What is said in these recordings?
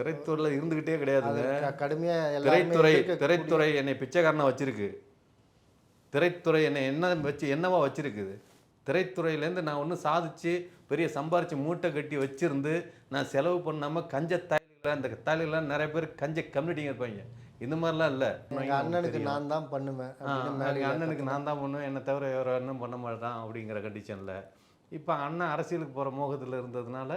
திரைத்துறையில் இருந்துக்கிட்டே கிடையாதுங்க. அது கடுமையா எல்லாருமே திரைத்துறை திரைத்துறை என்னை பிச்சைக்காரனா வச்சிருக்கு. திரைத்துறை என்னை என்ன வச்சு என்னவா வச்சிருக்குது? திரைத்துறையிலேருந்து நான் ஒன்றும் சாதிச்சு பெரிய சம்பாரிச்சு மூட்டை கட்டி வச்சிருந்து நான் செலவு பண்ணாமல் கஞ்ச தாய்கள் அந்த தாய்லாம் நிறைய பேர் கஞ்ச கம்யூனிட்டிங்க இருப்பாங்க. இந்த மாதிரிலாம் இல்லை. எங்க அண்ணனுக்கு நான் தான் பண்ணுவேன் எங்கள் அண்ணனுக்கு நான் தான் பண்ணுவேன். என்னை தவிர வேறு அண்ணன் பண்ண மாட்டான் அப்படிங்கிற கண்டிஷனில் இப்போ அண்ணன் அரசியலுக்கு போகிற மோகத்தில் இருந்ததுனால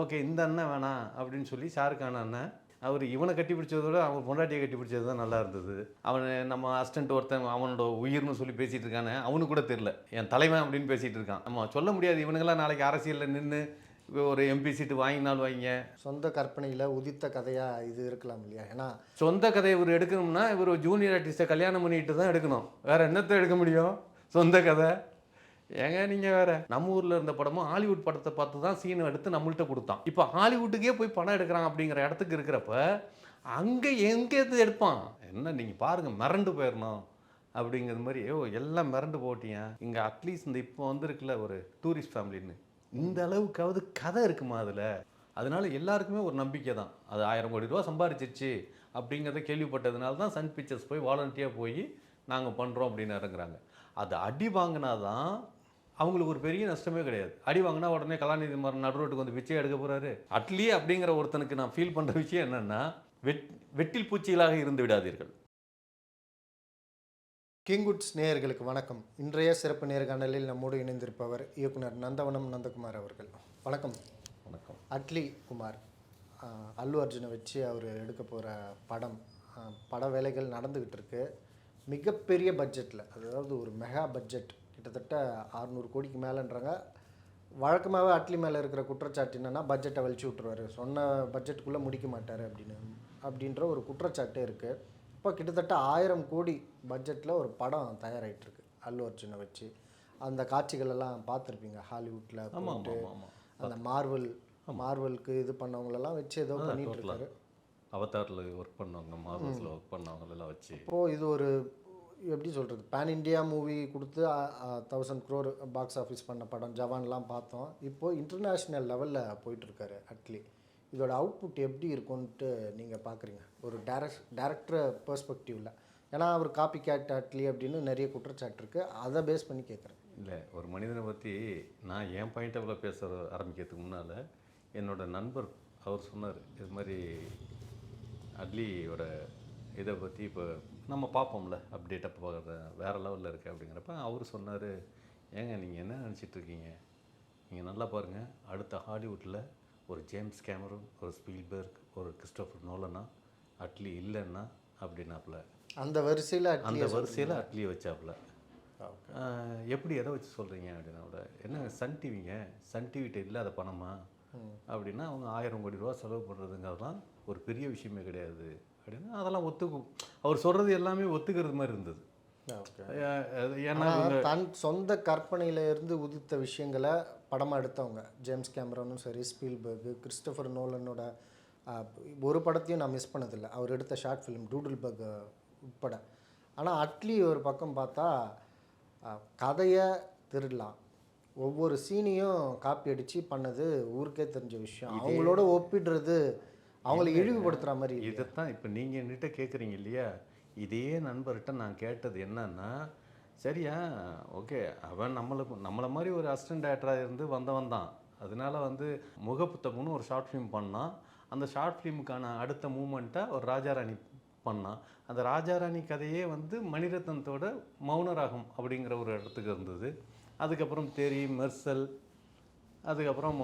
ஓகே இந்த அண்ணன் வேணாம் அப்படின்னு சொல்லி ஷாருக்கான அண்ணன் அவர் இவனை கட்டி பிடிச்சதை விட அவன் பொண்டாட்டியை கட்டி பிடிச்சது தான் நல்லா இருந்தது. அவன் நம்ம அசிஸ்டன்ட் ஒருத்தன் அவனோட உயிர்னு சொல்லி பேசிகிட்டு இருக்கானே அவனுக்கு கூட தெரில என் தலைவன் அப்படின்னு பேசிகிட்டு இருக்கான். நம்ம சொல்ல முடியாது இவனுங்கெல்லாம் நாளைக்கு அரசியலில் நின்று ஒரு எம்பி சீட்டு வாங்கினாலும் வாங்கிங்க சொந்த கற்பனையில உதித்த கதையா இது இருக்கலாம் இல்லையா? ஏன்னா சொந்த கதையை இவர் எடுக்கணும்னா இவர் ஜூனியர் ஆர்டிஸ்ட்டை கல்யாணம் பண்ணிட்டு தான் எடுக்கணும். வேற என்னத்தை எடுக்க முடியும்? சொந்த கதை. ஏங்க நீங்கள் வேற? நம்ம ஊரில் இருந்த படமும் ஹாலிவுட் படத்தை பார்த்து தான் சீன் எடுத்து நம்மள்ட்ட கொடுத்தான். இப்போ ஹாலிவுட்டுக்கே போய் படம் எடுக்கிறான் அப்படிங்கிற இடத்துக்கு இருக்கிறப்ப அங்கே எங்கே எடுப்பான்? என்ன நீங்கள் பாருங்கள் மிரண்டு போயிடணும் அப்படிங்கிற மாதிரி ஓ எல்லாம் மிரண்டு போட்டியா? இங்கே அட்லீஸ்ட் இந்த இப்போ வந்திருக்குல்ல ஒரு டூரிஸ்ட் ஃபேமிலின்னு இந்த அளவுக்காவது கதை இருக்குமா அதில்? அதனால எல்லாருக்குமே ஒரு நம்பிக்கை தான். அது ஆயிரம் கோடி ரூபா சம்பாரிச்சிருச்சு அப்படிங்கிறத கேள்விப்பட்டதுனால தான் சன் பிக்சர்ஸ் போய் வாலண்டியாக போய் நாங்கள் பண்ணுறோம் அப்படின்னு இறங்குறாங்க. அது அடி வாங்கினா தான் அவங்களுக்கு ஒரு பெரிய நஷ்டமே கிடையாது. அடி வாங்கினா உடனே கலாநிதி மாறன் நடுரோட்டுக்கு வந்து பிச்சை எடுக்க போகிறாரு அட்லி அப்படிங்கிற ஒருத்தனுக்கு நான் ஃபீல் பண்ணுற விஷயம் என்னென்னா வெட் வெட்டில் பூச்சிகளாக இருந்து விடாதீர்கள். கிங்குட்ஸ் நேயர்களுக்கு வணக்கம். இன்றைய சிறப்பு நேர்காணலில் நம்மோடு இணைந்திருப்பவர் இயக்குனர் நந்தவனம் நந்தகுமார் அவர்கள். வணக்கம். வணக்கம். அட்லி குமார். அல்லு அர்ஜுனை வச்சு அவர் எடுக்க போகிற படம் பட வேலைகள் நடந்துக்கிட்டு இருக்கு. மிகப்பெரிய பட்ஜெட்டில் அதாவது ஒரு மெகா பட்ஜெட் கிட்டத்தட்ட அறுநூறு கோடிக்கு மேலேன்றாங்க. வழக்கமாகவே அட்லி மேலே இருக்கிற குற்றச்சாட்டு என்னென்னா பட்ஜெட்டை வலிச்சு விட்ருவாரு சொன்ன பட்ஜெட்டுக்குள்ளே முடிக்க மாட்டார் அப்படின்னு. அப்படின்ற ஒரு குற்றச்சாட்டே இருக்குது இப்போ கிட்டத்தட்ட ஆயிரம் கோடி பட்ஜெட்டில் ஒரு படம் தயாராகிட்டு இருக்கு அல்லு அர்ஜுனை வச்சு. அந்த காட்சிகள் எல்லாம் பார்த்துருப்பீங்க. ஹாலிவுட்டில் ஆமாம் அந்த மார்வல் மார்வலுக்கு இது பண்ணவங்களெல்லாம் வச்சு ஏதோ பண்ணிட்டு இருக்காரு. அவதாரில் ஒர்க் பண்ணவங்க மார்வல்ஸில் ஒர்க் பண்ணவங்களெல்லாம் வச்சு. இப்போது இது ஒரு எப்படி சொல்கிறது பேன் இண்டியா மூவி கொடுத்து தௌசண்ட் க்ரோர் பாக்ஸ் ஆஃபீஸ் பண்ண படம் ஜவான்லாம் பார்த்தோம். இப்போது இன்டர்நேஷ்னல் லெவலில் போயிட்டுருக்காரு அட்லி இதோட அவுட்புட் எப்படி இருக்கும்ன்ட்டு நீங்கள் பார்க்குறீங்க ஒரு டேரக்ட் டேரக்டர் பெர்ஸ்பெக்டிவில் ஏன்னா அவர் காப்பி கேட் அட்லி அப்படின்னு நிறைய குற்றச்சாட்டு இருக்குது அதை பேஸ் பண்ணி கேட்குறேன் இல்லை ஒரு மனிதனை பற்றி நான் என் பாயிண்ட் ஆஃப்ல பேச ஆரம்பிக்கிறதுக்கு முன்னால் என்னோடய நண்பர் அவர் சொன்னார் இது மாதிரி அட்லியோட இதை பற்றி இப்போ நம்ம பார்ப்போம்ல அப்டேட்டாக பார்க்குற வேறு லெவலில் இருக்குது அப்படிங்கிறப்ப அவர் சொன்னார் ஏங்க நீங்கள் என்ன நினச்சிட்டு இருக்கீங்க? நீங்கள் நல்லா பாருங்கள் அடுத்த ஹாலிவுட்டில் ஒரு ஜேம்ஸ் கேமரூன் ஒரு ஸ்பீல்பர்க் ஒரு கிறிஸ்டோஃபர் நோலனா அட்லி இல்லைன்னா அப்படின்னாப்புல. அந்த வரிசையில் அந்த வரிசையில் அட்லி வச்சாப்புல. எப்படி எதை வச்சு சொல்கிறீங்க அப்படின்னா கூட என்ன சன் டிவிங்க? சன் டிவிட்ட இல்லாத பணமா? அப்படின்னா அவங்க ஆயிரம் கோடி ரூபா செலவு பண்ணுறதுங்கிறதுலாம் ஒரு பெரிய விஷயமே கிடையாது அப்படின்னா அதெல்லாம் ஒத்துக்கும் அவர் சொல்கிறது எல்லாமே ஒத்துக்கிறது மாதிரி இருந்தது. ஏன்னா தன் சொந்த கற்பனையில இருந்து உதித்த விஷயங்களை படமாக எடுத்தவங்க ஜேம்ஸ் கேமரனும் சரி ஸ்பீல்பர்க் கிறிஸ்டோஃபர் நோலனோட ஒரு படத்தையும் நான் மிஸ் பண்ணதில்லை. அவர் எடுத்த ஷார்ட் ஃபிலிம் டூடில்பர்க் உட்பட. ஆனால் அட்லி ஒரு பக்கம் பார்த்தா கதையை திருடலாம். ஒவ்வொரு சீனையும் காப்பி அடித்து பண்ணது ஊருக்கே தெரிஞ்ச விஷயம். அவங்களோட ஒப்பிடுறது அவங்கள இழிவுபடுத்துகிற மாதிரி. இதைத்தான் இப்போ நீங்கள் என்கிட்ட கேட்குறீங்க இல்லையா? இதே நண்பர்கிட்ட நான் கேட்டது என்னன்னா சரியா ஓகே அவன் நம்மளை நம்மளை மாதிரி ஒரு அசிஸ்டன்ட் டேரக்டராக இருந்து வந்தவன் தான். அதனால வந்து முகப்புத்தகம்னு ஒரு ஷார்ட் ஃபிலிம் பண்ணான். அந்த ஷார்ட் ஃபிலிமுக்கான அடுத்த மூமெண்ட்டை ஒரு ராஜாராணி பண்ணான். அந்த ராஜாராணி கதையே வந்து மணிரத்னத்தோட மௌனராகம் அப்படிங்கிற ஒரு இடத்துக்கு இருந்தது. அதுக்கப்புறம் தேரி மெர்சல் அதுக்கப்புறம்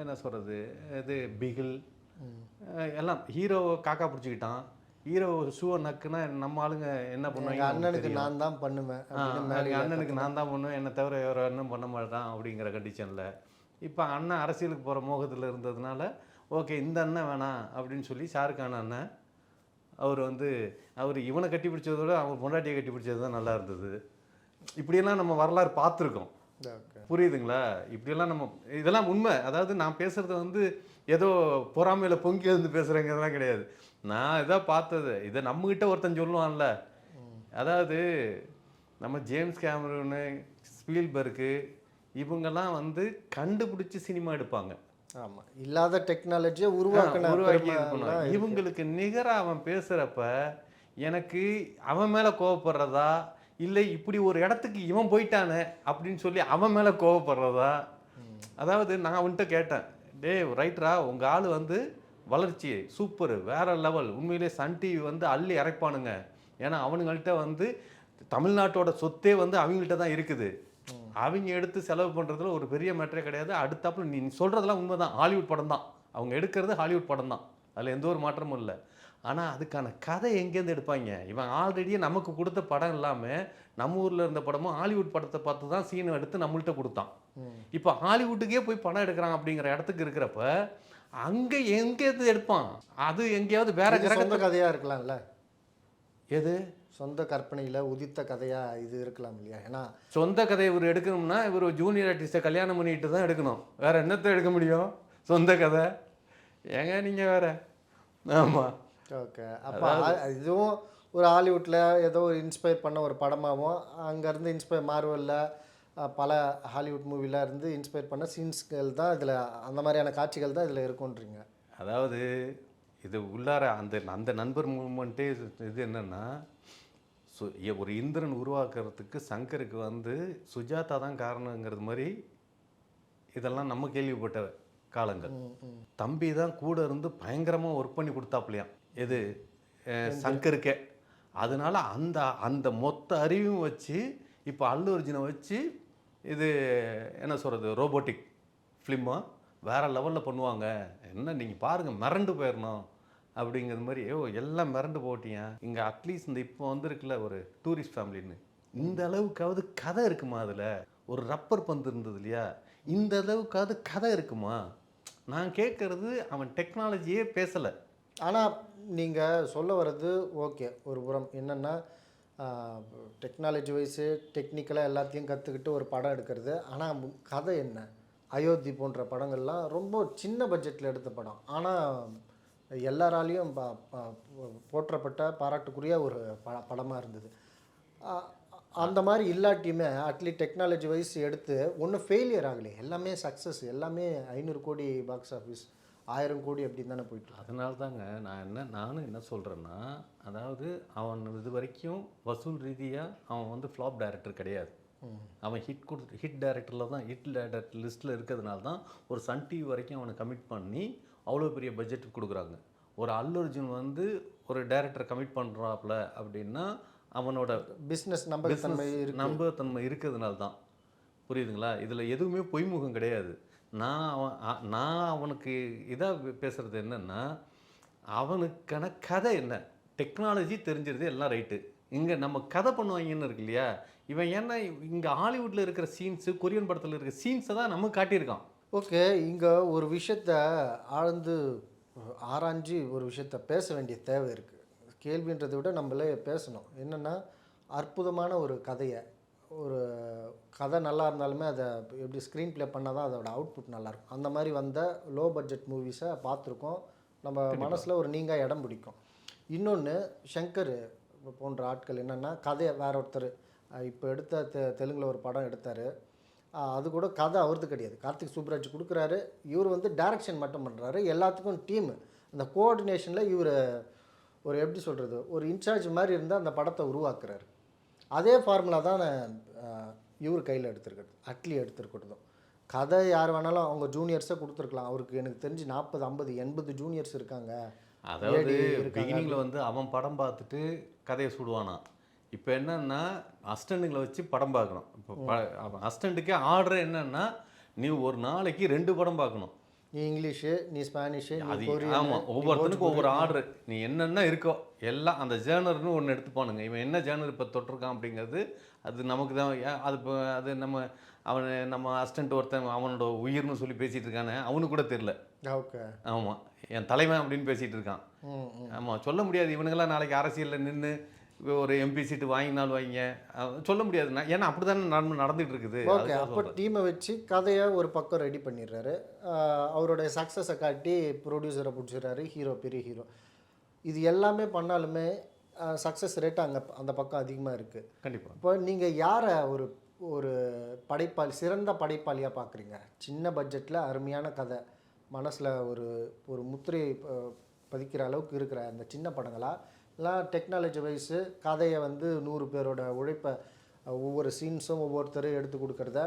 என்ன சொல்கிறது இது பிகில் எல்லாம். ஹீரோவை காக்கா பிடிச்சிக்கிட்டான். ஹீரோ ஷூவை நக்குனா நம்ம ஆளுங்க என்ன பண்ணுவாங்க அண்ணனுக்கு நான் தான் பண்ணுவேன் மேடையில அண்ணனுக்கு நான் தான் பண்ணுவேன். என்னை தவிர வேறு அண்ணன் பண்ண மாட்டான் அப்படிங்கிற கண்டிஷனில் இப்போ அண்ணன் அரசியலுக்கு போகிற மோகத்தில் இருந்ததுனால ஓகே இந்த அண்ணன் வேணாம் அப்படின்னு சொல்லி ஷாருக்கான அண்ணன் அவர் வந்து அவர் இவனை கட்டி பிடிச்சதை விட அவன் பொண்டாட்டியை கட்டி பிடிச்சது தான் நல்லா இருந்தது. இப்படியெல்லாம் நம்ம வரலாறு பார்த்துருக்கோம். புரியுதுங்களா? இப்படியெல்லாம் நம்ம இதெல்லாம் உண்மை. அதாவது நான் பேசுறது வந்து ஏதோ பொறாமையில் பொங்கி இருந்து பேசுகிறேங்கிறதுலாம் கிடையாது. நான் இதை பார்த்தது. இதை நம்மக்கிட்ட ஒருத்தன் சொல்லுவான்ல. அதாவது நம்ம ஜேம்ஸ் கேமரூனு ஸ்பீல்பர்க்கு இவங்கெல்லாம் வந்து கண்டுபிடிச்சி சினிமா எடுப்பாங்க. ஆமாம் இல்லாத டெக்னாலஜியை உருவாக்கி இருக்கு. இவங்களுக்கு நிகரா அவன் பேசுறப்ப எனக்கு அவன் மேல கோவப்படுறதா? இல்லை இப்படி ஒரு இடத்துக்கு இவன் போயிட்டானே அப்படின்னு சொல்லி அவன் மேலே கோவப்படுறதா? அதாவது நான் அவன்கிட்ட கேட்டேன் டேய் ரைட்ரா உங்கள் ஆள் வந்து வளர்ச்சி சூப்பர் வேற லெவல் உண்மையிலே சன் டிவி வந்து அள்ளி இறைப்பானுங்க ஏன்னா அவனுங்கள்ட்ட வந்து தமிழ்நாட்டோட சொத்தே வந்து அவங்கள்ட்ட தான் இருக்குது. அவங்க எடுத்து செலவு பண்ணுறதுல ஒரு பெரிய மேட்டரே கிடையாது. அடுத்தாப்புல நீ சொல்கிறதெல்லாம் உண்மை உண்மைதான். ஹாலிவுட் படம் தான். அவங்க எடுக்கிறது ஹாலிவுட் படம் தான். அதில் எந்த ஒரு மாற்றமும் இல்லை. ஆனா அதுக்கான கதை எங்கேருந்து எடுப்பாங்க? இவன் ஆல்ரெடியே நமக்கு கொடுத்த படம் இல்லாமல் நம்ம ஊர்ல இருந்த படமும் ஹாலிவுட் படத்தை பார்த்து தான் சீனை எடுத்து நம்மள்ட்ட கொடுத்தான். இப்போ ஹாலிவுட்டுக்கே போய் படம் எடுக்கிறான் அப்படிங்கிற இடத்துக்கு இருக்கிறப்ப அங்க எங்கேருந்து எடுப்பான்? அது எங்கேயாவது வேற இது சொந்த கிரகத்துல கதையா இருக்கலாம்ல? எது? சொந்த கற்பனையில உதித்த கதையா இது இருக்கலாம் இல்லையா? ஏன்னா சொந்த கதை இவர் எடுக்கணும்னா இவர் ஜூனியர் ஆர்டிஸ்ட்டை கல்யாணம் பண்ணிட்டு தான் எடுக்கணும். வேற என்னத்தை எடுக்க முடியும்? சொந்த கதை. ஏங்க நீங்க வேற? ஆமா. ஓகே. அப்போ இதுவும் ஒரு ஹாலிவுட்ல ஏதோ ஒரு இன்ஸ்பயர் பண்ண ஒரு படமாகவும் அங்கேருந்து இன்ஸ்பயர் மார்வலில் பல ஹாலிவுட் மூவில இருந்து இன்ஸ்பயர் பண்ண சீன்ஸ்கள் தான் இதில் அந்த மாதிரியான காட்சிகள் தான் இதில் இருக்குன்றீங்க. அதாவது இது உள்ளார அந்த அந்த நண்பர் மூமெண்ட்டே இது என்னன்னா சு- ஒரு இந்திரன் உருவாக்குறதுக்கு சங்கருக்கு வந்து சுஜாதா தான் காரணங்கிறது மாதிரி இதெல்லாம் நம்ம கேள்விப்பட்ட காலங்கள். தம்பி தான் கூட இருந்து பயங்கரமாக ஒர்க் பண்ணி கொடுத்தாப்புலையாம். எது? சங்கருக்கே. அதனால அந்த அந்த மொத்த அறிவும் வச்சு இப்போ அல்லு அர்ஜுனை வச்சு இது என்ன சொல்கிறது ரோபோட்டிக் ஃபிலிமாக வேற லெவலில் பண்ணுவாங்க. என்ன நீங்கள் பாருங்கள் மிரண்டு போயிடணும் அப்படிங்கிறது மாதிரி ஓ எல்லாம் மிரண்டு போட்டியா இங்கே அட்லீஸ்ட் இந்த இப்போ வந்திருக்குல்ல ஒரு டூரிஸ்ட் ஃபேமிலின்னு இந்த அளவுக்காவது கதை இருக்குமா அதில்? ஒரு ரப்பர் பந்து இருந்தது இல்லையா? இந்த அளவுக்காவது கதை இருக்குமா? நான் கேட்கறது அவன் டெக்னாலஜியே பேசலை. ஆனால் நீங்கள் சொல்ல வர்றது ஓகே. ஒரு புறம் என்னென்னா டெக்னாலஜி வைஸு டெக்னிக்கலாக எல்லாத்தையும் கற்றுக்கிட்டு ஒரு படம் எடுக்கிறது. ஆனால் கதை என்ன? அயோத்தி போன்ற படங்கள்லாம் ரொம்ப சின்ன பட்ஜெட்டில் எடுத்த படம். ஆனால் எல்லாராலையும் ப- ப- போற்றப்பட்ட பாராட்டுக்குரிய ஒரு ப படமாக இருந்தது. அந்த மாதிரி இல்லாட்டியுமே அட்லீஸ்ட் டெக்னாலஜி வைஸ் எடுத்து ஒன்றும் ஃபெயிலியர் ஆகலை. எல்லாமே சக்ஸஸ் எல்லாமே ஐநூறு கோடி பாக்ஸ் ஆஃபீஸ் ஆயிரம் கோடி அப்படின்னு தானே போயிட்டு. அதனால தாங்க நான் என்ன நானும் என்ன சொல்கிறேன்னா அதாவது அவன் இது வரைக்கும் வசூல் ரீதியாக அவன் வந்து ஃப்ளாப் டைரக்டர் கிடையாது. அவன் ஹிட் கொடு ஹிட் டைரக்டரில் தான் ஹிட் டைரக்டர் லிஸ்ட்டில் இருக்கிறதுனால தான் ஒரு சன் டிவி வரைக்கும் அவனை கமிட் பண்ணி அவ்வளோ பெரிய பட்ஜெட் கொடுக்குறாங்க. ஒரு அல்லு அர்ஜுன் வந்து ஒரு டைரக்டர் கமிட் பண்ணுறாப்புல அப்படின்னா அவனோட பிஸ்னஸ் நம்பகத்தன்மை நம்பகத்தன்மை இருக்கிறதுனால தான். புரியுதுங்களா? இதில் எதுவுமே பொய்முகம் கிடையாது. நான் அவன் நான் அவனுக்கு இதாக பேசுகிறது என்னென்னா அவனுக்கான கதை என்ன? டெக்னாலஜி தெரிஞ்சிருது எல்லாம் ரைட்டு. இங்கே நம்ம கதை பண்ணுவாங்கன்னு இருக்கு இல்லையா? இவன் ஏன்னா இங்கே ஹாலிவுட்டில் இருக்கிற சீன்ஸு கொரியன் படத்தில் இருக்கிற சீன்ஸை தான் நம்ம காட்டியிருக்கான். ஓகே இங்கே ஒரு விஷயத்த ஆழ்ந்து ஆராய்ஞ்சு ஒரு விஷயத்த பேச வேண்டிய தேவை இருக்குது கேள்வின்றதை விட நம்மளே பேசணும். என்னென்னா அற்புதமான ஒரு கதையை ஒரு கதை நல்லா இருந்தாலுமே அதை எப்படி ஸ்க்ரீன் ப்ளே பண்ணால் தான் அதோட அவுட்புட் நல்லாயிருக்கும். அந்த மாதிரி வந்த லோ பட்ஜெட் மூவிஸை பார்த்துருக்கோம். நம்ம மனசில் ஒரு நீங்கள் இடம் பிடிக்கும். இன்னொன்று ஷங்கர் போன்ற ஆட்கள் என்னென்னா கதையை வேற ஒருத்தர் இப்போ எடுத்த தெ தெலுங்கில் ஒரு படம் எடுத்தார். அது கூட கதை அவரது கிடையாது. கார்த்திக் சுப்ராஜ் கொடுக்குறாரு. இவர் வந்து டைரக்ஷன் மட்டும் பண்ணுறாரு எல்லாத்துக்கும் டீம் அந்த கோஆர்டினேஷனில் இவர் ஒரு எப்படி சொல்கிறது ஒரு இன்சார்ஜ் மாதிரி இருந்து அந்த படத்தை உருவாக்குறாரு. அதே ஃபார்முலா தான் இவர் கையில் எடுத்திருக்கிறது. அட்லி எடுத்திருக்கிறதும். கதை யார் வேணாலும் அவங்க ஜூனியர்ஸை கொடுத்துருக்கலாம். அவருக்கு எனக்கு தெரிஞ்சு நாற்பது ஐம்பது எண்பது ஜூனியர்ஸ் இருக்காங்க. அதாவது. பிகினிங்கில் வந்து அவன் படம் பார்த்துட்டு கதையை சுடுவானாம் இப்போ என்னன்னா அஸ்டண்ட்டுங்களை வச்சு படம் பார்க்கணும். இப்போ அஸ்டண்ட்டுக்கே ஆர்டர் என்னன்னா நீ ஒரு நாளைக்கு ரெண்டு படம் பார்க்கணும். நீ இங்கிலீஷு நீ ஸ்பானிஷு அது ஆமாம் ஒவ்வொருத்தனுக்கும் ஒவ்வொரு ஆர்டர். நீ என்னென்ன இருக்கோ எல்லாம் அந்த ஜேர்னர்னு ஒன்று எடுத்துப்பானுங்க. இவன் என்ன ஜேர்னர் இப்போ தொட்டிருக்கான் அப்படிங்கிறது அது நமக்கு தான் அது இப்போ அது நம்ம அவன் நம்ம அசிஸ்டன்ட் ஒருத்தன் அவனோட உயிர்னு சொல்லி பேசிட்டு இருக்கானே அவனுக்கு கூட தெரில ஓகே. ஆமாம் என் தலைவன் அப்படின்னு பேசிட்டு இருக்கான். ஆமாம் சொல்ல முடியாது. இவனுங்கெல்லாம் நாளைக்கு அரசியலில் நின்று ஒரு எம்பி சீட்டு வாங்கினாலும் வாங்கிங்க சொல்ல முடியாது. நான் ஏன்னா அப்படி தானே நடந்துட்டு இருக்குது ஓகே அப்போ. டீமை வச்சு கதையை ஒரு பக்கம் ரெடி பண்ணிடுறாரு. அவருடைய சக்ஸஸை காட்டி ப்ரொடியூசரை பிடிச்சிடுறாரு. ஹீரோ பெரிய ஹீரோ இது எல்லாமே பண்ணாலுமே சக்ஸஸ் ரேட் அங்கே அந்த பக்கம் அதிகமாக இருக்குது கண்டிப்பா. இப்போ நீங்கள் யாரை ஒரு ஒரு படைப்பாளி சிறந்த படைப்பாளியாக பார்க்குறீங்க சின்ன பட்ஜெட்டில் அருமையான கதை. மனசில் ஒரு ஒரு முத்திரை பதிக்கிற அளவுக்கு இருக்கிற அந்த சின்ன படங்களா? இல்லை டெக்னாலஜி வைஸு கதையை வந்து நூறு பேரோட உழைப்பை ஒவ்வொரு சீன்ஸும் ஒவ்வொருத்தரும் எடுத்து கொடுக்குறத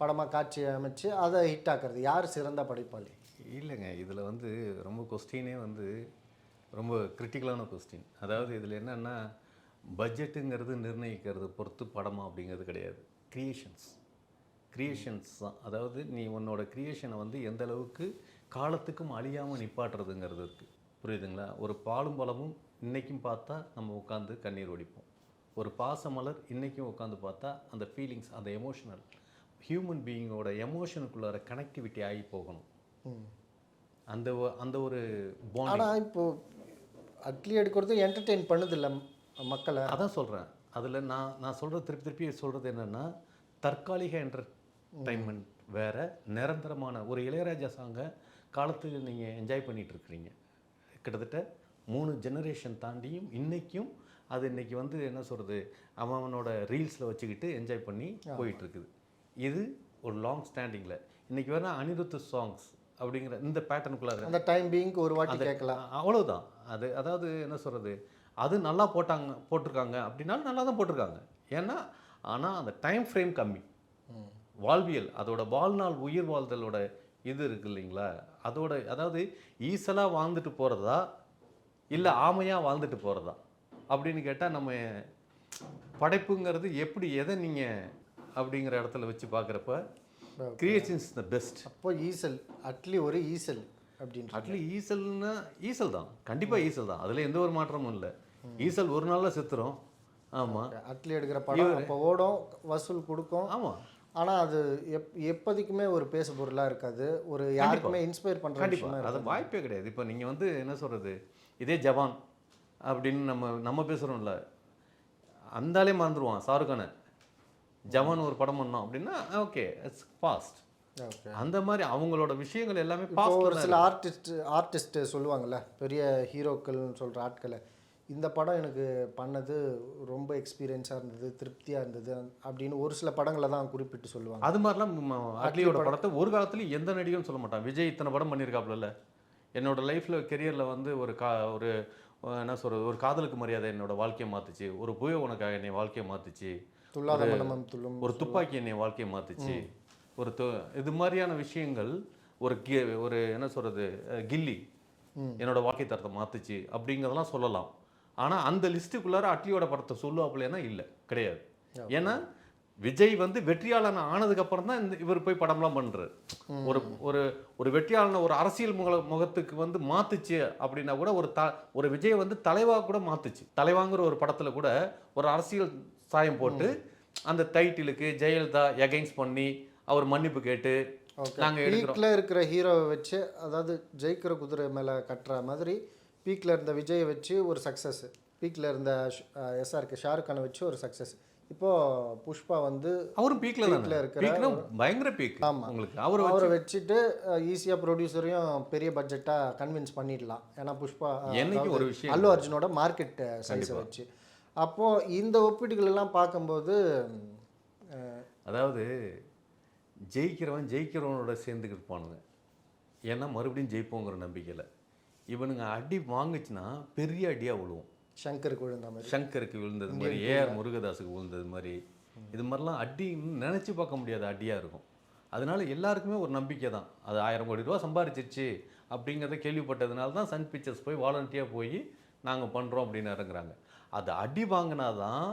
படமாக காட்சி அமைச்சு அதை ஹிட் ஆக்குறது. யார் சிறந்த படைப்பாளி? இல்லைங்க. இதில் வந்து ரொம்ப கொஸ்டினே வந்து ரொம்ப கிரிட்டிக்கலான கொஸ்டின் அதாவது இதில் என்னென்னா பட்ஜெட்டுங்கிறது நிர்ணயிக்கிறது பொறுத்து படமா அப்படிங்கிறது கிடையாது. க்ரியேஷன்ஸ் க்ரியேஷன்ஸ் தான். அதாவது நீ உன்னோட க்ரியேஷனை வந்து எந்த அளவுக்கு காலத்துக்கும் அழியாமல் நிப்பாட்டுறதுங்கிறது இருக்குது புரியுதுங்களா? ஒரு பாலும் பழமும் இன்றைக்கும் பார்த்தா நம்ம உட்காந்து கண்ணீர் வடிப்போம். ஒரு பாசமலர் இன்றைக்கும் உட்காந்து பார்த்தா அந்த ஃபீலிங்ஸ் அந்த எமோஷனல் ஹியூமன் பீயிங்கோட எமோஷனுக்குள்ளார கனெக்டிவிட்டி ஆகி போகணும். அந்த அந்த ஒரு ஆனால் இப்போது அட்லி எடுக்கிறது என்டர்டெயின் பண்ணுதில்ல மக்களை. அதான் சொல்கிறேன் அதில் நான் நான் சொல்கிற திருப்பி திருப்பி சொல்கிறது என்னென்னா தற்காலிக என்டர்டைன்மெண்ட் வேற நிரந்தரமான ஒரு இளையராஜா சாங்கை காலத்துக்கு நீங்கள் என்ஜாய் பண்ணிட்டு இருக்கிறீங்க. கிட்டத்தட்ட மூணு ஜெனரேஷன் தாண்டியும் இன்னைக்கும் அது இன்னைக்கு வந்து என்ன சொல்கிறது அவன் அவனோட ரீல்ஸில் வச்சுக்கிட்டு என்ஜாய் பண்ணி போயிட்டு இருக்குது இது ஒரு லாங் ஸ்டாண்டிங்கில் இன்னைக்கு வேணா அனிருத் சாங்ஸ் அப்படிங்கிற இந்த பேட்டர்னுக்குள்ளார அந்த டைம் பீயிங்க்கு ஒரு வாட்டி கேட்கலாம். அ- அவ்வளவுதான். அது அதாவது என்ன சொல்கிறது அது நல்லா போட்டாங்க போட்டிருக்காங்க அப்படின்னாலும் நல்லா தான் போட்டிருக்காங்க. ஏன்னா ஆனால் அந்த டைம் ஃப்ரேம் கம்மி. வாழ்வியல் அதோட வாழ்நாள் உயிர் வாழ்தலோட இது இருக்கு இல்லைங்களா? அதோட அதாவது ஈஸலாக வாழ்ந்துட்டு போகிறதா இல்லை ஆமையாக வாழ்ந்துட்டு போகிறதா அப்படின்னு கேட்டால் நம்ம படைப்புங்கிறது எப்படி எதை நீங்கள் அப்படிங்கிற இடத்துல வச்சு பார்க்குறப்ப கிரியேஷன்ஸ் த பெஸ்ட் அப்போ ஈசல் அட்லி ஒரு ஈசல் அப்படின்ற அட்லி ஈசல்னா ஈசல் தான். கண்டிப்பாக ஈசல் தான். அதில் எந்த ஒரு மாற்றமும் இல்லை. ஈசல் ஒரு நாளில் செத்துரும். ஆமாம் அட்லி எடுக்கிற படம் அப்போ ஓடும் வசூல் கொடுக்கும். ஆமாம் ஆனால் அது எப் எப்போதைக்குமே ஒரு பேசு பொருளாக இருக்காது. ஒரு யாருக்குமே இன்ஸ்பயர் பண்ணுற கண்டிப்பாக அது வாய்ப்பே கிடையாது. இப்போ நீங்கள் வந்து என்ன சொல்கிறது இதே ஜவான் அப்படின்னு நம்ம நம்ம பேசுகிறோம்ல அந்தாலே மறந்துடுவான் ஷாருக்கானை ஜவான் ஒரு படம் பண்ணோம் அப்படின்னா ஓகே இட்ஸ் ஃபாஸ்ட் ஓகே. அந்த மாதிரி அவங்களோட விஷயங்கள் எல்லாமே ஒரு சில ஆர்டிஸ்ட் ஆர்டிஸ்ட் சொல்லுவாங்கல்ல பெரிய ஹீரோக்கள்னு சொல்கிற ஆட்களை இந்த படம் எனக்கு பண்ணது ரொம்ப எக்ஸ்பீரியன்ஸாக இருந்தது திருப்தியாக இருந்தது அப்படின்னு ஒரு சில படங்களை தான் குறிப்பிட்டு சொல்லுவாங்க. அது மாதிரிலாம் அட்லியோட படத்தை ஒரு காலத்துலயும் எந்த நடிகரும் சொல்ல மாட்டான். விஜய் இத்தனை படம் பண்ணியிருக்காப்புல என்னோட லைஃப்பில் கெரியரில் வந்து ஒரு கா ஒரு என்ன சொல்கிறது ஒரு காதலுக்கு மரியாதை என்னோட வாழ்க்கையை மாற்றுச்சு ஒரு புய உனக்காக என்னை வாழ்க்கையை மாற்றுச்சு ஒரு துப்பாக்கி என்னை வாழ்க்கையை மாற்றுச்சு ஒரு து இது மாதிரியான விஷயங்கள் ஒரு கி ஒரு என்ன சொல்கிறது கில்லி என்னோட வாழ்க்கை தரத்தை மாற்றுச்சு அப்படிங்கிறதெல்லாம் சொல்லலாம். ஆனால் அந்த லிஸ்ட்டுக்குள்ளார அட்லியோட படத்தை சொல்லுவாப்புலன்னா இல்லை கிடையாது. ஏன்னா விஜய் வந்து வெற்றியாளன் ஆனதுக்கப்புறம் தான் இந்த இவர் போய் படம்லாம் பண்ணுறாரு ஒரு ஒரு ஒரு வெற்றியாளனை ஒரு அரசியல் முக முகத்துக்கு வந்து மாத்துச்சு அப்படின்னா கூட ஒரு த ஒரு விஜய் வந்து தலைவா கூட மாத்துச்சு. தலைவாங்கிற ஒரு படத்தில் கூட ஒரு அரசியல் சாயம் போட்டு அந்த டைட்டிலுக்கு ஜெயலலிதா எகைன்ஸ்ட் பண்ணி அவர் மன்னிப்பு கேட்டு நாங்கள் பீக்கில் இருக்கிற ஹீரோவை வச்சு அதாவது ஜெயிக்கிற குதிரை மேலே கட்டுற மாதிரி பீக்கில் இருந்த விஜயை வச்சு ஒரு சக்ஸஸ் பீக்கில் இருந்த எஸ்ஆர்கே ஷாருக் கானை வச்சு ஒரு சக்ஸஸ் இப்போ புஷ்பா வந்து அவரும் பீக்ல Peak தானே? ல இருக்கிற பயங்கர பீக் ஆமா. உங்களுக்கு. அவர் அவரை வச்சுட்டு ஈஸியாக ப்ரொடியூசரையும் பெரிய பட்ஜெட்டாக கன்வின்ஸ் பண்ணிடலாம். ஏன்னா புஷ்பா என்னைக்கு ஒரு விஷயம் அல்லு அர்ஜுனோட மார்க்கெட் சைஸை வச்சு. அப்போது இந்த ஒப்பீடுகள் எல்லாம் பார்க்கும்போது அதாவது ஜெயிக்கிறவன் ஜெயிக்கிறவனோட சேர்ந்துக்கிட்டு இருப்பானுங்க ஏன்னா மறுபடியும் ஜெயிப்போங்கிற நம்பிக்கையில். இவனுங்க அடி வாங்குச்சுன்னா பெரிய அடியாக விழுவும். சங்கருக்கு விழுந்த மாதிரி. சங்கருக்கு விழுந்தது மாதிரி ஏஆர் முருகதாஸுக்கு விழுந்தது மாதிரி. இது மாதிரிலாம் அடி நினச்சி பார்க்க முடியாத அடியாக இருக்கும். அதனால எல்லாருக்குமே ஒரு நம்பிக்கை தான். அது ஆயிரம் கோடி ரூபா சம்பாரிச்சிருச்சு அப்படிங்கிறத கேள்விப்பட்டதுனால தான் சன் பிக்சர்ஸ் போய் வாலண்டியாக போய் நாங்கள் பண்ணுறோம் அப்படின்னு இறங்குறாங்க. அது அடி வாங்கினாதான்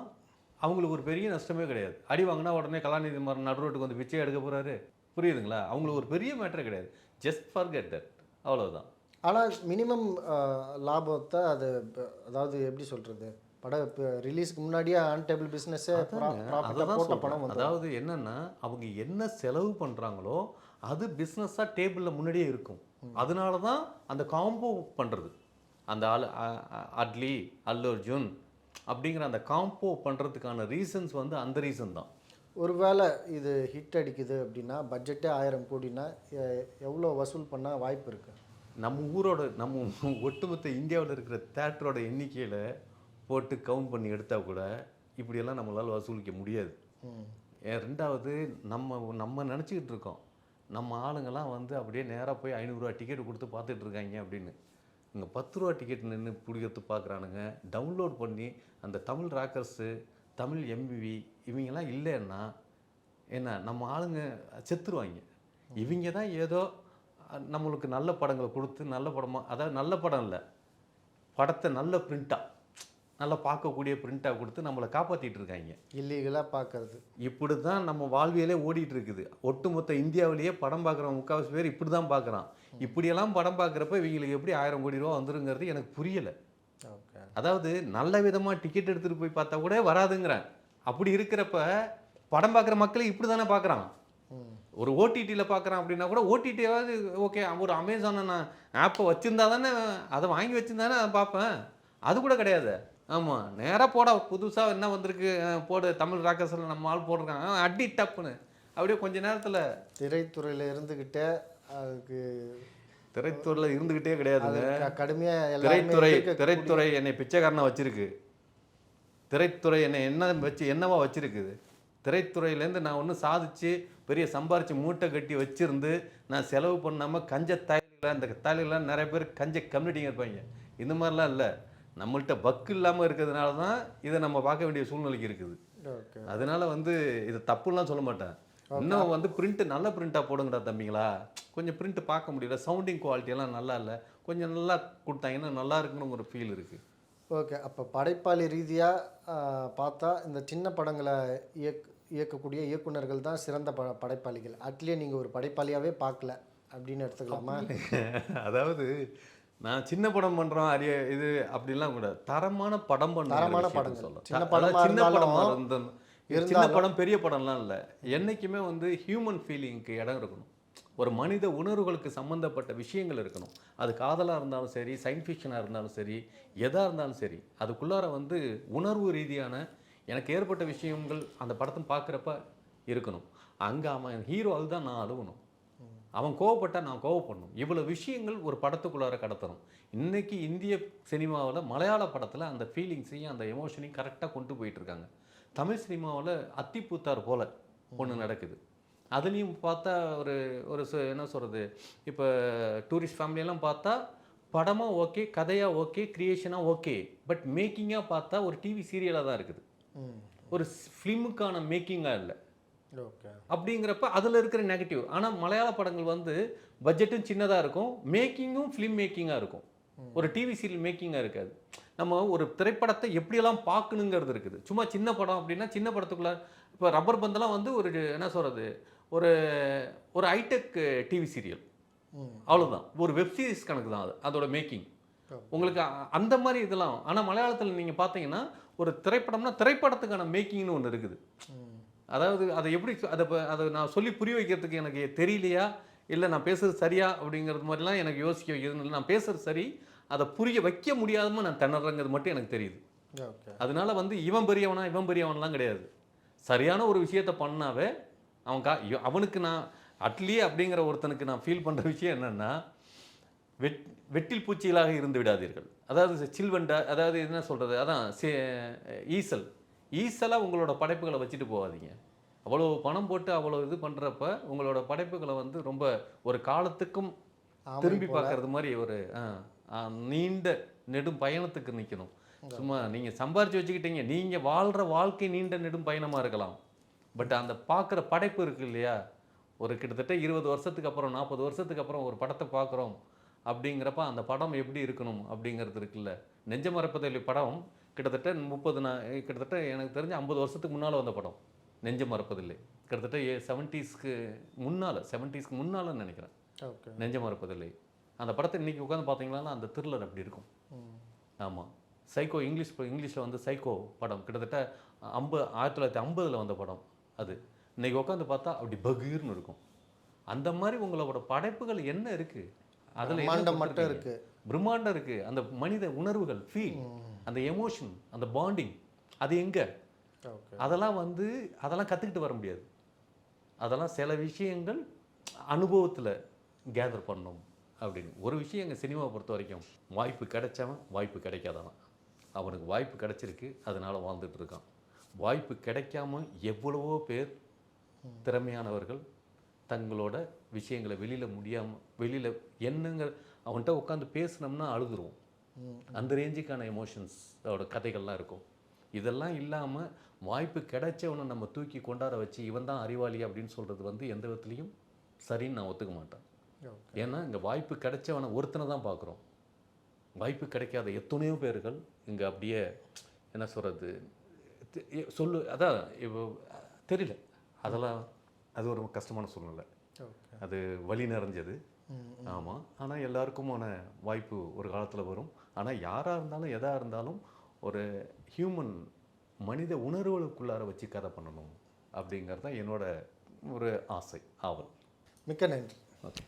அவங்களுக்கு ஒரு பெரிய நஷ்டமே கிடையாது. அடி வாங்கினா உடனே கலாநிதி மாறன் நடுரோட்டுக்கு வந்து பிச்சை எடுக்க போகிறாரு புரியுதுங்களா? அவங்களுக்கு ஒரு பெரிய மேட்டர் கிடையாது. ஜஸ்ட் ஃபார்கெட் தட் அவ்வளவுதான். ஆனால் மினிமம் லாபத்தை அது அதாவது எப்படி சொல்கிறது படம் இப்போ ரிலீஸ்க்கு முன்னாடியே ஆன் டேபிள் பிஸ்னஸே ப்ராஃபிட்டாக அததான் போட்ட. படம் வந்து அதாவது என்னன்னா அவங்க என்ன செலவு பண்றாங்களோ அது பிஸ்னஸாக டேபிளில் முன்னாடியே இருக்கும். அதனால தான் அந்த காம்போ பண்றது. அந்த ஆள் அ- அ- அட்லி அல்லு அர்ஜுன் அப்படிங்கிற அந்த காம்போ பண்றதுக்கான ரீசன்ஸ் வந்து அந்த ரீசன் தான். ஒருவேளை இது ஹிட் அடிக்குது அப்படின்னா பட்ஜெட்டே ஆயிரம் கோடினா எவ்வளோ வசூல் பண்ண வாய்ப்பு இருக்குது நம்ம ஊரோட நம்ம ஒட்டுமொத்த இந்தியாவில் இருக்கிற தேட்டரோட எண்ணிக்கையில் போட்டு கவுண்ட் பண்ணி எடுத்தால் கூட இப்படியெல்லாம் நம்மளால் வசூலிக்க முடியாது. ரெண்டாவது நம்ம நம்ம நினச்சிக்கிட்டு இருக்கோம். நம்ம ஆளுங்கெல்லாம் வந்து அப்படியே நேராக போய் ஐநூறுரூவா டிக்கெட் கொடுத்து பார்த்துட்டு இருக்காங்க அப்படின்னு. இங்கே பத்து ரூபா டிக்கெட் நின்று பிடிக்கிறது பார்க்குறானுங்க. டவுன்லோட் பண்ணி அந்த தமிழ் ராக்கர்ஸு தமிழ் எம்பிவி இவங்கெல்லாம் இல்லைன்னா என்ன நம்ம ஆளுங்க செத்துருவாங்க. இவங்க தான் ஏதோ நம்மளுக்கு நல்ல படங்களை கொடுத்து நல்ல படமாக அதாவது நல்ல படம் இல்லை. படத்தை நல்ல பிரிண்ட்டாக நல்லா பார்க்கக்கூடிய பிரிண்ட்டாக கொடுத்து நம்மளை காப்பாற்றிட்டு இருக்காங்க. இல்லீகலாக பார்க்கறது. இப்படி தான் நம்ம வாழ்வியலே ஓடிட்டு இருக்குது ஒட்டுமொத்த இந்தியாவிலேயே படம் பார்க்குற முக்கால்வாசி பேர் இப்படி தான் பார்க்குறான் இப்படியெல்லாம் படம் பார்க்குறப்ப இவங்களுக்கு எப்படி ஆயிரம் கோடி ரூபா வந்துருங்கிறது எனக்கு புரியலை. அதாவது நல்ல விதமாக டிக்கெட் எடுத்துகிட்டு போய் பார்த்தா கூட வராதுங்கிறேன். அப்படி இருக்கிறப்ப படம் பார்க்குற மக்களே இப்படி தானே பார்க்குறான். ஒரு ஓடிடியில் பார்க்குறான் அப்படின்னா கூட ஓடிடியாவது ஓகே ஒரு அமேசானை நான் ஆப்பை வச்சுருந்தா தானே அதை வாங்கி வச்சுருந்தானே பார்ப்பேன். அது கூட கிடையாது. ஆமாம் நேராக போட புதுசாக என்ன வந்திருக்கு போடு தமிழ் ராக்கர்ஸில் நம்ம ஆள் போட்டிருக்காங்க அஹ் அடி டப்புன்னு. அப்படியே கொஞ்ச நேரத்தில் திரைத்துறையில் இருந்துக்கிட்டே அதுக்கு திரைத்துறையில் இருந்துக்கிட்டே கிடையாதுங்க அதுக்கு கடுமையாக திரைத்துறை திரைத்துறை என்னை பிச்சைக்காரனா வச்சிருக்கு. திரைத்துறை என்னை என்ன வச்சு என்னவா வச்சிருக்குது? திரைத்துறையிலேருந்து நான் ஒன்றும் சாதிச்சு பெரிய சம்பாரிச்சு மூட்டை கட்டி வச்சிருந்து நான் செலவு பண்ணாமல் கஞ்ச தாய்ல அந்த தாய்லாம் நிறைய பேர் கஞ்ச கம்யூனிட்டிங்க இருப்பாங்க. இந்த மாதிரிலாம் இல்லை. நம்மள்ட்ட பக்கு இல்லாமல் இருக்கிறதுனால தான் இதை நம்ம பார்க்க வேண்டிய சூழ்நிலைக்கு இருக்குது. அதனால வந்து இது தப்புலாம் சொல்ல மாட்டேன். இன்னும் வந்து பிரிண்ட் நல்ல பிரிண்ட்டாக போடுங்கடா தம்பிங்களா. கொஞ்சம் பிரிண்ட் பார்க்க முடியல. சவுண்டிங் குவாலிட்டி எல்லாம் நல்லா இல்லை. கொஞ்சம் நல்லா கொடுத்தாங்கன்னா நல்லா இருக்குன்னு ஒரு ஃபீல் இருக்கு. ஓகே. அப்போ படைப்பாளி ரீதியாக பார்த்தா இந்த சின்ன படங்களை இயக் இயக்கக்கூடிய இயக்குனர்கள் தான் சிறந்த ப படைப்பாளிகள். அட்லியே நீங்கள் ஒரு படைப்பாளியாகவே பார்க்கல அப்படின்னு எடுத்துக்கலாமா? அதாவது நான் சின்ன படம் பண்றோம் அரிய இது அப்படிலாம் கூட. தரமான படம் பண்ற தரமான படங்கள். சொல்றேன். சின்ன படமா சின்ன படமா இருந்தாலும் இருந்தோம் சின்ன படம் பெரிய படம்லாம் இல்லை. என்னைக்குமே வந்து ஹியூமன் ஃபீலிங்க்கு இடம் இருக்கணும். ஒரு மனித உணர்வுகளுக்கு சம்மந்தப்பட்ட விஷயங்கள் இருக்கணும். அது காதலாக இருந்தாலும் சரி சயின்ஸ் ஃபிக்ஷனாக இருந்தாலும் சரி எதாக இருந்தாலும் சரி அதுக்குள்ளார வந்து உணர்வு ரீதியான எனக்கு ஏற்பட்ட விஷயங்கள் அந்த படத்தை பார்க்குறப்ப இருக்கணும். அங்கே அவன் ஹீரோ அதுதான் நான் அழுகணும். அவன் கோவப்பட்டா நான் கோவப்படணும். இவ்வளோ விஷயங்கள் ஒரு படத்துக்குள்ளார கடத்தணும். இன்னைக்கு இந்திய சினிமாவில் மலையாள படத்தில் அந்த ஃபீலிங்ஸையும் அந்த எமோஷனையும் கரெக்டாக கொண்டு போயிட்டு இருக்காங்க தமிழ் சினிமாவில் அத்திப்பூத்தார் போல ஒன்று நடக்குது. அதுலேயும் பார்த்தா ஒரு ஒரு என்ன சொல்கிறது இப்போ டூரிஸ்ட் ஃபேமிலியெல்லாம் பார்த்தா படமாக ஓகே கதையாக ஓகே கிரியேஷனாக ஓகே பட் மேக்கிங்காக பார்த்தா ஒரு டிவி சீரியலாக தான் இருக்குது. ஒரு ஃபிலிமுக்கான மேக்கிங்காக இல்லை. ஓகே அப்படிங்கிறப்ப அதில் இருக்கிற நெகட்டிவ் ஆனால் மலையாள படங்கள் வந்து பட்ஜெட்டும் சின்னதாக இருக்கும் மேக்கிங்கும் ஃபிலிம் மேக்கிங்காக இருக்கும். ஒரு டிவி சீரியல் மேக்கிங்காக இருக்காது. நம்ம ஒரு திரைப்படத்தை எப்படியெல்லாம் பார்க்கணுங்கிறது இருக்குது. சும்மா சின்ன படம் அப்படின்னா சின்ன படத்துக்குள்ள இப்போ ரப்பர் பந்தெல்லாம் வந்து ஒரு என்ன சொல்கிறது ஒரு ஒரு ஹைடெக் டிவி சீரியல் ம் அவ்வளவுதான். ஒரு வெப் சீரிஸ் கணக்கு தான் அது அதோட மேக்கிங். உங்களுக்கு அந்த மாதிரி இதெல்லாம். ஆனால் மலையாளத்தில் நீங்கள் பார்த்தீங்கன்னா ஒரு திரைப்படம்னா திரைப்படத்துக்கான மேக்கிங்னு ஒன்று இருக்குது. அதாவது அதை எப்படி அதை அதை நான் சொல்லி புரிய வைக்கிறதுக்கு எனக்கு தெரியலையா? இல்லை நான் பேசுறது சரியா? அப்படிங்கிறது மாதிரிலாம் எனக்கு யோசிக்க வைக்கிறது நான் பேசுறது சரி அதை புரிய வைக்க முடியாதம நான் திணறங்கிறது மட்டும் எனக்கு தெரியுது. அதனால வந்து இவன் பெரியவனா இவன் பெரியவன்லாம் கிடையாது. சரியான ஒரு விஷயத்த பண்ணாவே அவன் கா அவனுக்கு நான் அட்லி அப்படிங்கிற ஒருத்தனுக்கு நான் ஃபீல் பண்ணுற விஷயம் என்னென்னா வெட் வெட்டில் பூச்சிகளாக இருந்து விடாதீர்கள். அதாவது சில்வண்டா அதாவது என்ன சொல்கிறது அதான் சி- ஈசல். ஈசலாக உங்களோட படைப்புகளை வச்சுட்டு போகாதீங்க. அவ்வளோ பணம் போட்டு அவ்வளோ இது பண்ணுறப்ப உங்களோட படைப்புகளை வந்து ரொம்ப ஒரு காலத்துக்கும் திரும்பி. பார்க்கறது மாதிரி ஒரு நீண்ட நெடும் பயணத்துக்கு நிற்கணும் சும்மா நீங்கள் சம்பாரிச்சு வச்சுக்கிட்டீங்க. நீங்கள் வாழ்கிற வாழ்க்கை நீண்ட நெடும் பயணமாக இருக்கலாம். பட் அந்த பார்க்குற படைப்பு இருக்கு இல்லையா? ஒரு கிட்டத்தட்ட இருபது வருஷத்துக்கு அப்புறம் நாற்பது வருஷத்துக்கு அப்புறம் ஒரு படத்தை பார்க்குறோம். அப்படிங்கிறப்ப அந்த படம் எப்படி இருக்கணும் அப்படிங்கிறது இருக்குல்ல. நெஞ்ச மறப்பதில்லை படம் கிட்டத்தட்ட முப்பது நான் கிட்டத்தட்ட எனக்கு தெரிஞ்ச ஐம்பது வருஷத்துக்கு முன்னால் வந்த படம். நெஞ்ச மறப்பதில்லை கிட்டத்தட்ட ஏ செவன்ட்டீஸ்க்கு முன்னால் செவன்ட்டீஸ்க்கு முன்னாலன்னு நினைக்கிறேன். நெஞ்ச மறப்பதில்லை அந்த படத்தை இன்னைக்கு உட்காந்து பார்த்தீங்கன்னா அந்த த்ரில்லர் அப்படி இருக்கும். ஆமாம் சைக்கோ இங்கிலீஷ் இங்கிலீஷில் வந்து சைக்கோ படம். கிட்டத்தட்ட ஐம்பது ஆயிரத்தி தொள்ளாயிரத்தி ஐம்பதில் வந்த படம் அது. இன்னைக்கு உட்காந்து பார்த்தா அப்படி பகீர்னு இருக்கும். அந்த மாதிரி உங்களோட படைப்புகள் என்ன இருக்கு? அதில் பிரம்மாண்டம் மட்டும் இருக்கு. பிரம்மாண்டம் இருக்கு. அந்த மனித உணர்வுகள் ஃபீல் அந்த எமோஷன் அந்த பாண்டிங் அது எங்க? அதெல்லாம் வந்து அதெல்லாம் கற்றுக்கிட்டு வர முடியாது. அதெல்லாம் சில விஷயங்கள் அனுபவத்தில் கேதர் பண்ணணும் அப்படின்னு. ஒரு விஷயம் எங்கள் சினிமாவை பொறுத்த வரைக்கும் வாய்ப்பு கிடைச்சவன் வாய்ப்பு கிடைக்காதவன். அவனுக்கு வாய்ப்பு கிடைச்சிருக்கு அதனால வாழ்ந்துட்டு இருக்கான். வாய்ப்பு கிடைக்காம எவ்வளவோ பேர் திறமையானவர்கள் தங்களோட விஷயங்களை வெளியில் முடியாமல் வெளியில் என்னங்க அவன்கிட்ட உட்காந்து பேசுனோம்னா அழுதுருவோம். அந்த ரேஞ்சுக்கான எமோஷன்ஸ் அதோட கதைகள்லாம் இருக்கும். இதெல்லாம் இல்லாமல் வாய்ப்பு கிடைச்சவனை நம்ம தூக்கி கொண்டாட வச்சு இவன் தான் அறிவாளி அப்படின்னு சொல்கிறது வந்து எந்த விதத்துலையும் சரின்னு நான் ஒத்துக்க மாட்டேன். ஏன்னா இங்கே வாய்ப்பு கிடைச்சவனை ஒருத்தனை தான் பார்க்குறோம். வாய்ப்பு கிடைக்காத எத்தனையோ பேர்கள் இங்கே அப்படியே என்ன சொல்கிறது சொல்லு அதான் இப்போ தெரியல. அதெல்லாம் அது ஒரு கஷ்டமான சூழ்நிலை. அது வழி நிறைஞ்சது. ஆமாம் ஆனால் எல்லாருக்குமான வாய்ப்பு ஒரு காலத்தில் வரும். ஆனால் யாராக இருந்தாலும் எதாக இருந்தாலும் ஒரு ஹியூமன் மனித உணர்வுகளுக்குள்ளார வச்சு கதை பண்ணணும் அப்படிங்கிறது தான் என்னோட ஒரு ஆசை ஆவல். மிக்க நன்றி. ஓகே.